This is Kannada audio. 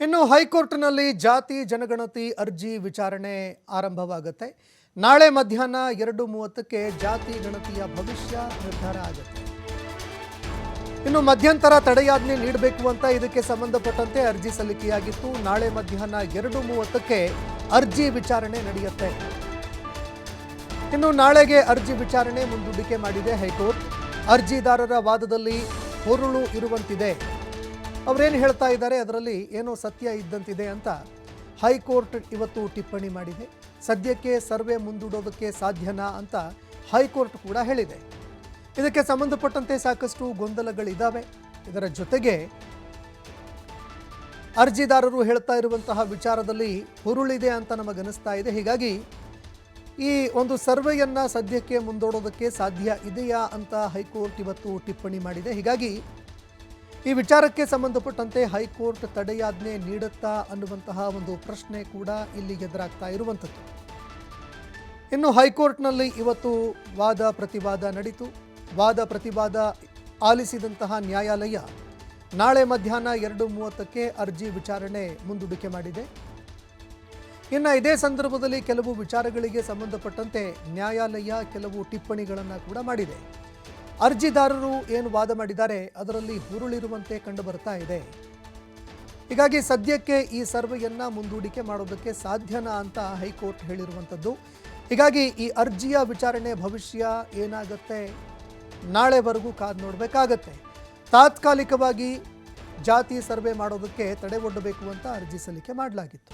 ಇನ್ನು ಹೈಕೋರ್ಟ್ನಲ್ಲಿ ಜಾತಿ, ಜನಗಣತಿ ಅರ್ಜಿ ವಿಚಾರಣೆ ಆರಂಭವಾಗುತ್ತೆ. ನಾಳೆ ಮಧ್ಯಾಹ್ನ ಎರಡು ಮೂವತ್ತಕ್ಕೆ ಜಾತಿ, ಗಣತಿಯ ಭವಿಷ್ಯ ನಿರ್ಧಾರ ಆಗುತ್ತೆ. ಇನ್ನು ಮಧ್ಯಂತರ ತಡೆಯಾಜ್ಞೆ ನೀಡಬೇಕು ಅಂತ ಇದಕ್ಕೆ ಸಂಬಂಧಪಟ್ಟಂತೆ ಅರ್ಜಿ ಸಲ್ಲಿಕೆಯಾಗಿತ್ತು. ನಾಳೆ ಮಧ್ಯಾಹ್ನ ಎರಡು ಮೂವತ್ತಕ್ಕೆ ಅರ್ಜಿ ವಿಚಾರಣೆ ನಡೆಯುತ್ತೆ. ಇನ್ನು ನಾಳೆಗೆ ಅರ್ಜಿ ವಿಚಾರಣೆ ಮುಂದೂಡಿಕೆ ಮಾಡಿದೆ ಹೈಕೋರ್ಟ್. ಅರ್ಜಿದಾರರ ವಾದದಲ್ಲಿ ಹುರುಳು ಇರುವಂತಿದೆ. ಅವರೇನು ಹೇಳ್ತಾ ಇದ್ದಾರೆ? ಅದರಲ್ಲಿ ಏನೋ ಸತ್ಯ ಇದ್ದಂತಿದೆ ಅಂತ ಹೈಕೋರ್ಟ್ ಇವತ್ತು ಟಿಪ್ಪಣಿ ಮಾಡಿದೆ. ಸದ್ಯಕ್ಕೆ ಸರ್ವೆ ಮುಂದೂಡೋದಕ್ಕೆ ಸಾಧ್ಯನಾ ಅಂತ ಹೈಕೋರ್ಟ್ ಕೂಡ ಹೇಳಿದೆ. ಇದಕ್ಕೆ ಸಂಬಂಧಪಟ್ಟಂತೆ ಸಾಕಷ್ಟು ಗೊಂದಲಗಳಿದ್ದಾವೆ ಇದರ ಜೊತೆಗೆ ಅರ್ಜಿದಾರರು ಹೇಳ್ತಾ ಇರುವಂತಹ ವಿಚಾರದಲ್ಲಿ ಹುರುಳಿದೆ ಅಂತ ನಮಗನಿಸ್ತಾ ಇದೆ. ಹೀಗಾಗಿ ಈ ಒಂದು ಸರ್ವೆಯನ್ನು ಸದ್ಯಕ್ಕೆ ಮುಂದೂಡೋದಕ್ಕೆ ಸಾಧ್ಯ ಇದೆಯಾ ಅಂತ ಹೈಕೋರ್ಟ್ ಇವತ್ತು ಟಿಪ್ಪಣಿ ಮಾಡಿದೆ. ಹೀಗಾಗಿ ಈ ವಿಚಾರಕ್ಕೆ ಸಂಬಂಧಪಟ್ಟಂತೆ ಹೈಕೋರ್ಟ್ ತಡೆಯಾಜ್ಞೆ ನೀಡುತ್ತಾ ಅನ್ನುವಂತಹ ಒಂದು ಪ್ರಶ್ನೆ ಕೂಡ ಇಲ್ಲಿ ಎದುರಾಗ್ತಾ ಇರುವಂಥದ್ದು. ಇನ್ನು ಹೈಕೋರ್ಟ್ನಲ್ಲಿ ಇವತ್ತು ವಾದ ಪ್ರತಿವಾದ ನಡೀತು. ವಾದ ಪ್ರತಿವಾದ ಆಲಿಸಿದಂತಹ ನ್ಯಾಯಾಲಯ ನಾಳೆ ಮಧ್ಯಾಹ್ನ ಎರಡು ಮೂವತ್ತಕ್ಕೆ ಅರ್ಜಿ ವಿಚಾರಣೆ ಮುಂದೂಡಿಕೆ ಮಾಡಿದೆ. ಇನ್ನು ಇದೇ ಸಂದರ್ಭದಲ್ಲಿ ಕೆಲವು ವಿಚಾರಗಳಿಗೆ ಸಂಬಂಧಪಟ್ಟಂತೆ ನ್ಯಾಯಾಲಯ ಕೆಲವು ಟಿಪ್ಪಣಿಗಳನ್ನು ಕೂಡ ಮಾಡಿದೆ. ಅರ್ಜಿದಾರರು ಏನು ವಾದ ಮಾಡಿದ್ದಾರೆ, ಅದರಲ್ಲಿ ಹುರುಳಿರುವಂತೆ ಕಂಡು ಬರ್ತಾ ಇದೆ. ಹೀಗಾಗಿ ಸದ್ಯಕ್ಕೆ ಈ ಸರ್ವೆಯನ್ನು ಮುಂದೂಡಿಕೆ ಮಾಡೋದಕ್ಕೆ ಸಾಧ್ಯನಾ ಅಂತ ಹೈಕೋರ್ಟ್ ಹೇಳಿರುವಂಥದ್ದು. ಹೀಗಾಗಿ ಈ ಅರ್ಜಿಯ ವಿಚಾರಣೆ ಭವಿಷ್ಯ ಏನಾಗುತ್ತೆ, ನಾಳೆವರೆಗೂ ಕಾದು ನೋಡಬೇಕಾಗತ್ತೆ. ತಾತ್ಕಾಲಿಕವಾಗಿ ಜಾತಿ ಸರ್ವೆ ಮಾಡೋದಕ್ಕೆ ತಡೆ ಒಡ್ಡಬೇಕು ಅಂತ ಅರ್ಜಿ ಸಲ್ಲಿಕೆ ಮಾಡಲಾಗಿತ್ತು.